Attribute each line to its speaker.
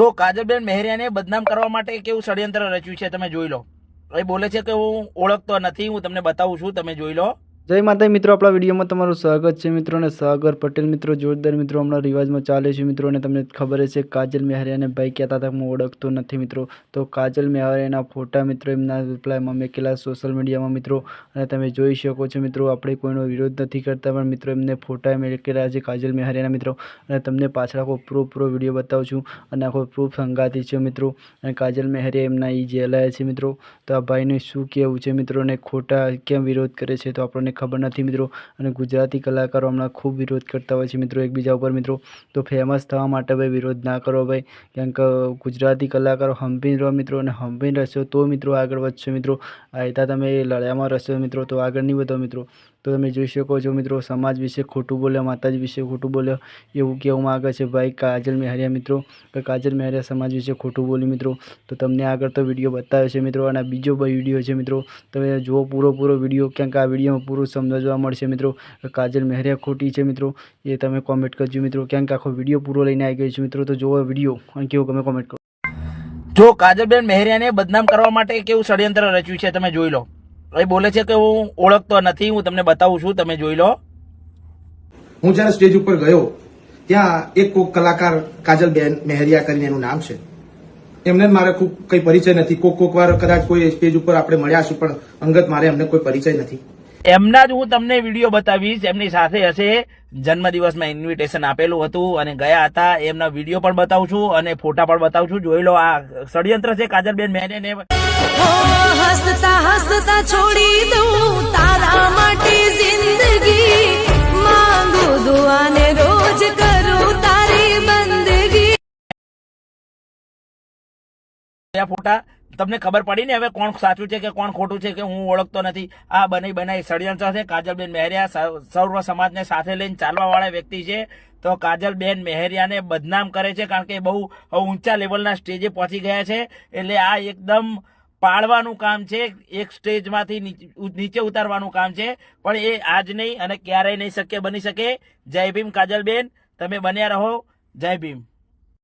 Speaker 1: જો કાજલબેન મહેરિયાને બદનામ કરવા માટે કેવું ષડયંત્ર રચ્યું છે, તમે જોઈ લો. એ બોલે છે કે હું ઓળખતો નથી, હું તમને બતાવું છું, તમે જોઈ લો.
Speaker 2: જય માતા મિત્રો, આપણા વિડીયોમાં તમારું સ્વાગત છે. મિત્રો અને સાગર પટેલ, મિત્રો, જોરદાર મિત્રો, હમણાં રિવાજમાં ચાલે છે મિત્રો, અને તમને ખબર છે કાજલ મેહરિયાને ભાઈ કહેતા હતા હું ઓળખતો નથી મિત્રો. તો કાજલ મેહરિયાના ફોટા મિત્રો, એમના રિપ્લાયમાં મેકેલા સોશિયલ મીડિયામાં મિત્રો, અને તમે જોઈ શકો છો મિત્રો, આપણે કોઈનો વિરોધ નથી કરતા, પણ મિત્રો, એમને ફોટા મેકેલા છે કાજલ મેહરિયાના મિત્રો. અને તમને પાછળ આખો પ્રૂફ પ્રો વીડિયો બતાવું છું અને આખો પ્રૂફ સંગાતી છે મિત્રો. અને કાજલ મેહરિયા એમના એ જેલાયા છે મિત્રો. તો આ ભાઈને શું કહેવું છે મિત્રો, અને ખોટા કેમ વિરોધ કરે છે? તો આપણને ખબર નથી મિત્રો. અને ગુજરાતી કલાકારો હમણાં ખૂબ વિરોધ કરતા હોય છે મિત્રો એકબીજા ઉપર મિત્રો. તો ફેમસ થવા માટે ભાઈ વિરોધ ના કરો ભાઈ. કેમ કે ગુજરાતી કલાકારો હંપીને રહો મિત્રો અને હંપીને રહેશો તો મિત્રો આગળ વધશો મિત્રો. આ તમે લડ્યામાં રહેશો મિત્રો તો આગળ નહીં વધો મિત્રો. તો તમે જોઈ શકો છો મિત્રો સમાજ વિશે ખોટું બોલ્યા, માતાજી વિશે ખોટું બોલ્યા, એવું કહેવું માગે છે ભાઈ કાજલ મહેરિયા મિત્રો. કે કાજલ મેહરિયા સમાજ વિશે ખોટું બોલ્યું મિત્રો. તો તમને આગળ તો વીડિયો બતાવ્યો છે મિત્રો. અને બીજો વીડિયો છે મિત્રો. તમે જુઓ પૂરો પૂરો વીડિયો. ક્યાંક આ વિડીયોમાં પૂરું સમજવા મળશે મિત્રો. કાજલ મહેરિયા ખોટી છે મિત્રો. એ તમે કોમેન્ટ કરજો મિત્રો. કેમ કે આખો વીડિયો પૂરો લઈને આવી ગયો છે મિત્રો. તો જોવો વીડિયો અને કેવું તમે કોમેન્ટ કરો.
Speaker 1: જો કાજલબેન મહેરિયાને બદનામ કરવા માટે કેવું ષડયંત્ર રચ્યું છે તમે જોઈ લો. એ બોલે છે કે હું ઓળખતો નથી. હું તમને બતાવું છું. તમે જોઈ લો.
Speaker 3: હું જ્યારે સ્ટેજ ઉપર ગયો ત્યાં એક કોક કલાકાર કાજલબેન મહેરિયા કરીને એનું નામ છે. એમને મારે ખૂબ કઈ પરિચય નથી. કોક કોક વાર કદાચ કોઈ સ્ટેજ ઉપર આપણે મળ્યા છું પણ અંગત મારે એમને કોઈ પરિચય નથી.
Speaker 1: એમના જ હું તમને વીડિયો બતાવીશ. એમની સાથે હશે જન્મદિવસમાં ઇન્વિટેશન આપેલું હતું અને ગયા હતા. એમના વીડિયો પણ બતાવું છું અને ફોટા પણ બતાવું છું. જોઈ લો આ ષડયંત્ર છે કાજલબેન મેને
Speaker 4: હો હસતા હસતા છોડી દઉં તારા માટે જિંદગી. માંગુ દુઆને રોજ કરું તારી બંદગી.
Speaker 1: ફોટા તમને ખબર પડી ને હવે કોણ સાચું છે કે કોણ ખોટું છે કે હું ઓળખતો નથી? આ બની બનાવી ષડયંત્ર છે. કાજલબેન મહેરિયા સર્વ- સમાજને સાથે લઈને ચાલવાવાળા વ્યક્તિ છે. તો કાજલબેન મહેરિયાને બદનામ કરે છે કારણ કે બહુ ઊંચા લેવલના સ્ટેજે પહોંચી ગયા છે. એટલે આ એકદમ પાડવાનું કામ છે. એક સ્ટેજમાંથી નીચે ઉતારવાનું કામ છે. પણ એ આજ નહીં અને ક્યારેય નહીં શક્ય બની શકે. જય ભીમ કાજલબેન. તમે બન્યા રહો. જય ભીમ.